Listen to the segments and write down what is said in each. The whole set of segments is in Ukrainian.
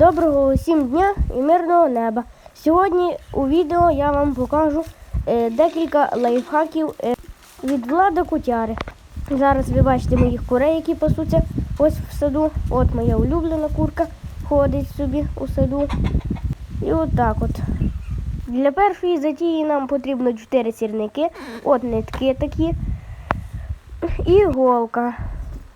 Доброго усім дня і мирного неба. Сьогодні у відео я вам покажу е, декілька лайфхаків е, від Влада Кутяри. Зараз ви бачите моїх курей, які пасуться ось в саду. От моя улюблена курка ходить собі у саду. І отак от. Для першої затії нам потрібно 4 сірники, от нитки такі і голка.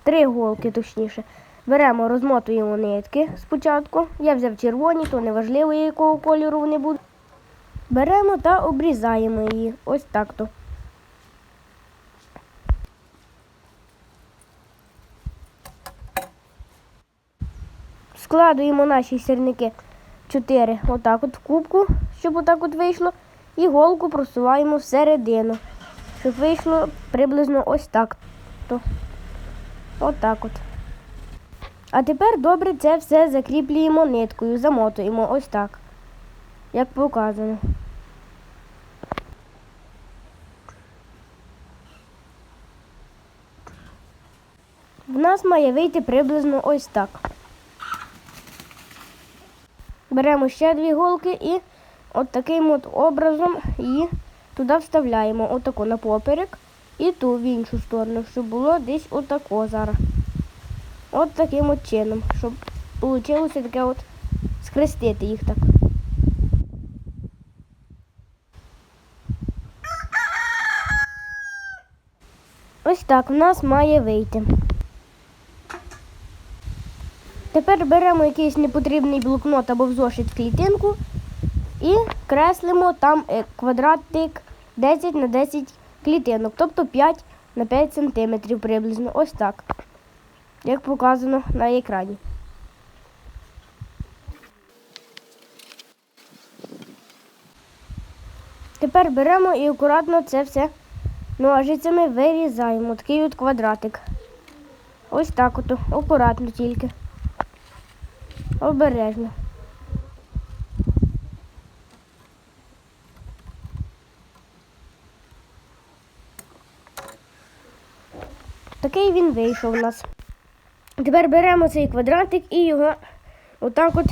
Три голки, точніше. Беремо, розмотуємо нитки спочатку. Я взяв червоні, то не важливо, якого кольору вони будуть. Беремо та обрізаємо її. Ось так то. Складуємо наші сірники 4 отак от в кубку, щоб отак от вийшло. І голку просуваємо всередину, щоб вийшло приблизно ось так. То. Отак от. А тепер добре це все закріплюємо ниткою, замотуємо ось так, як показано. В нас має вийти приблизно ось так. Беремо ще дві голки і от таким от образом її туди вставляємо, отако на поперек і ту в іншу сторону, щоб було десь отако зараз. От таким от чином, щоб вийшло таке от скрестити їх так. Ось так в нас має вийти. Тепер беремо якийсь непотрібний блокнот або в зошит клітинку і креслимо там е, квадратик 10 на 10 клітинок, тобто 5 на 5 сантиметрів приблизно. Ось так як показано на екрані. Тепер беремо і акуратно це все ножицями вирізаємо. Такий от квадратик. Ось так от, акуратно тільки. Обережно. Такий він вийшов у нас. Тепер беремо цей квадратик і його отак от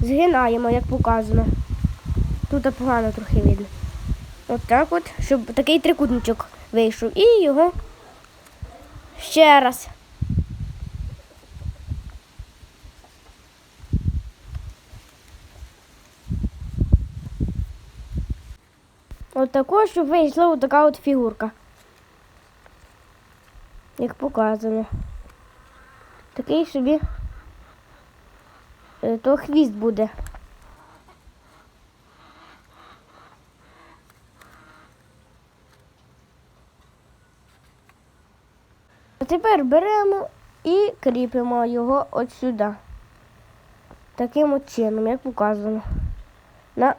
згинаємо, як показано. Тут погано трохи видно. Отак от, щоб такий трикутничок вийшов. І його ще раз. Отако, щоб вийшла отака от фігурка. Як показано. Такий собі е, то хвіст буде. А тепер беремо і кріпимо його от сюди. Таким от чином, як показано. На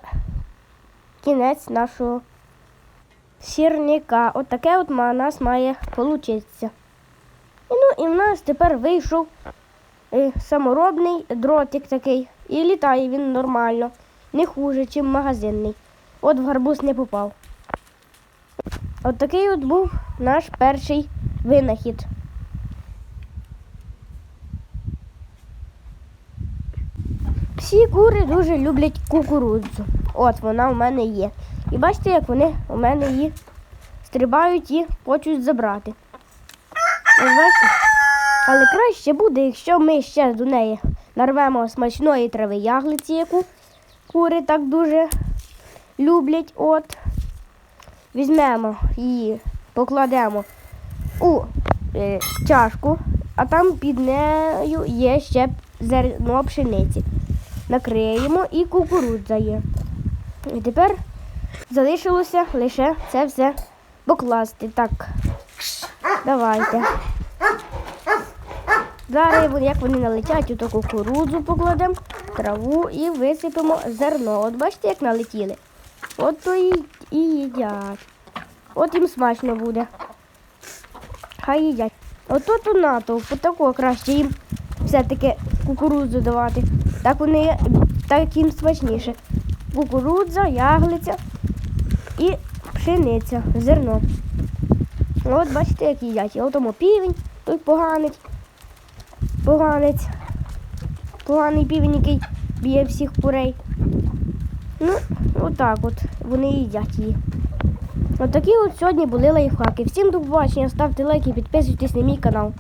кінець нашого сірника. От таке от у нас має получитися. І в нас тепер вийшов е, саморобний дротик такий. І літає він нормально, не хуже, ніж магазинний. От в гарбуз не попав. От такий от був наш перший винахід. Всі кури дуже люблять кукурудзу. От вона у мене є. І бачите, як вони у мене її стрибають і хочуть забрати. Бачите? Але краще буде, якщо ми ще до неї нарвемо смачної трави яглиці, яку кури так дуже люблять. От. Візьмемо її, покладемо у е, чашку, а там під нею є ще зерно пшениці. Накриємо і кукурудза є. І тепер залишилося лише це все покласти. Так, давайте. Зараз, як вони налетять, у таку кукурудзу покладемо, траву і висипемо зерно. От бачите, як налетіли? От то і, і їдять. От їм смачно буде. Хай їдять. От тут у натовп, такого краще їм все-таки кукурудзу давати. Так вони так їм смачніше. Кукурудза, яглиця і пшениця, зерно. От бачите, які. І от тому півень, той поганець, поганець. поганий півень, який б'є всіх курей. Ну, отак от вони їдять її. Отакі от сьогодні були лайфхаки. Всім до побачення, ставте лайки, підписуйтесь на мій канал.